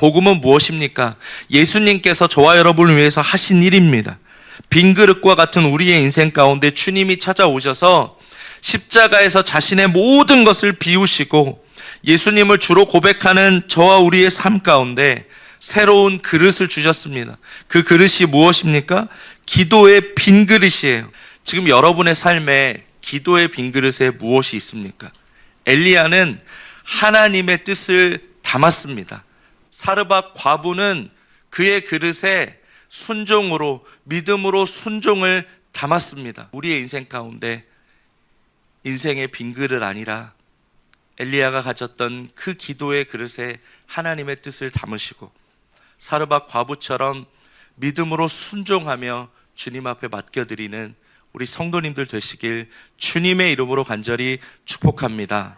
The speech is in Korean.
복음은 무엇입니까? 예수님께서 저와 여러분을 위해서 하신 일입니다. 빈 그릇과 같은 우리의 인생 가운데 주님이 찾아오셔서 십자가에서 자신의 모든 것을 비우시고 예수님을 주로 고백하는 저와 우리의 삶 가운데 새로운 그릇을 주셨습니다. 그 그릇이 무엇입니까? 기도의 빈 그릇이에요. 지금 여러분의 삶에 기도의 빈 그릇에 무엇이 있습니까? 엘리야는 하나님의 뜻을 담았습니다. 사르밧 과부는 그의 그릇에 순종으로 믿음으로 순종을 담았습니다. 우리의 인생 가운데 인생의 빈 그릇 아니라 엘리야가 가졌던 그 기도의 그릇에 하나님의 뜻을 담으시고 사르밧 과부처럼 믿음으로 순종하며 주님 앞에 맡겨드리는 우리 성도님들 되시길 주님의 이름으로 간절히 축복합니다.